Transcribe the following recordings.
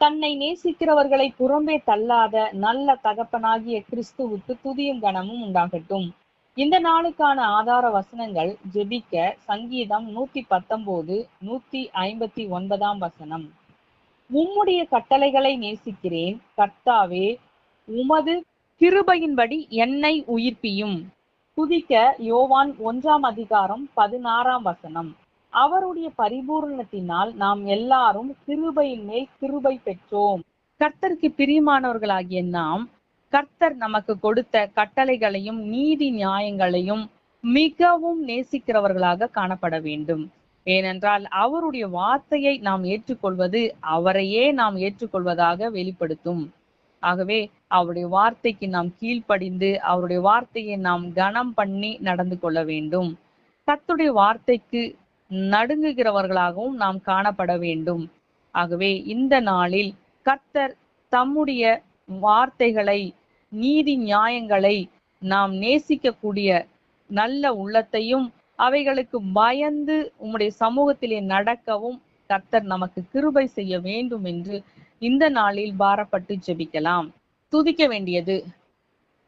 தன்னை நேசிக்கிறவர்களை புறம்பே தள்ளாத நல்ல தகப்பனாகிய கிறிஸ்துவுக்கு துதியும் கனமும் உண்டாகட்டும். இந்த நாளுக்கான ஆதார வசனங்கள் ஜெபிக்க சங்கீதம் நூத்தி பத்தொன்பது நூத்தி ஐம்பத்தி ஒன்பதாம் வசனம். உம்முடைய கட்டளைகளை நேசிக்கிறேன் கர்த்தாவே உமது கிருபையின்படி என்னை உயிர்ப்பியும். துதிக்க யோவான் ஒன்றாம் அதிகாரம் பதினாறாம் வசனம். அவருடைய பரிபூரணத்தினால் நாம் எல்லாரும் கிருபையின் மேல் கிருபை பெற்றோம். கர்த்தருக்கு பிரியமானவர்களாகிய நாம் கர்த்தர் நமக்கு கொடுத்த கட்டளைகளையும் நீதி நியாயங்களையும் மிகவும் நேசிக்கிறவர்களாக காணப்பட வேண்டும். ஏனென்றால் அவருடைய வார்த்தையை நாம் ஏற்றுக்கொள்வது அவரையே நாம் ஏற்றுக்கொள்வதாக வெளிப்படுத்தும். ஆகவே அவருடைய வார்த்தைக்கு நாம் கீழ்ப்படிந்து அவருடைய வார்த்தையை நாம் கனம் பண்ணி நடந்து கொள்ள வேண்டும். கத்துடைய வார்த்தைக்கு நடுங்குகிறவர்களாகவும் நாம் காணப்பட வேண்டும். ஆகவே இந்த நாளில் கர்த்தர் தம்முடைய வார்த்தைகளை நீதி நியாயங்களை நாம் நேசிக்கக்கூடிய நல்ல உள்ளத்தையும் அவைகளுக்கு பயந்து உம்முடைய சமூகத்திலே நடக்கவும் கர்த்தர் நமக்கு கிருபை செய்ய வேண்டும் என்று இந்த நாளில் பாரப்பட்டு ஜெபிக்கலாம். துதிக்க வேண்டியது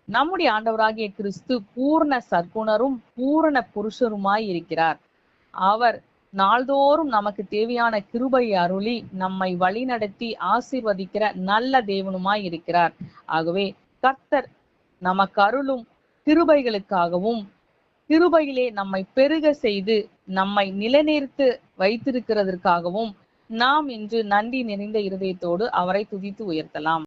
நம்முடைய ஆண்டவராகிய கிறிஸ்து பூர்ண சர்க்குணரும் பூரண புருஷருமாய் இருக்கிறார். அவர் நாள்தோறும் நமக்கு தேவையான கிருபை அருளி நம்மை வழிநடத்தி ஆசீர்வதிக்கிற நல்ல தேவனுமாய் இருக்கிறார். ஆகவே கர்த்தர் நமக்கு அருளும் கிருபைகளுக்காகவும் கிருபையிலே நம்மை பெருக செய்து நம்மை நிலைநிறுத்து வைத்திருக்கிறதற்காகவும் நாம் இன்று நன்றி நிறைந்த இருதயத்தோடு அவரை துதித்து உயர்த்தலாம்.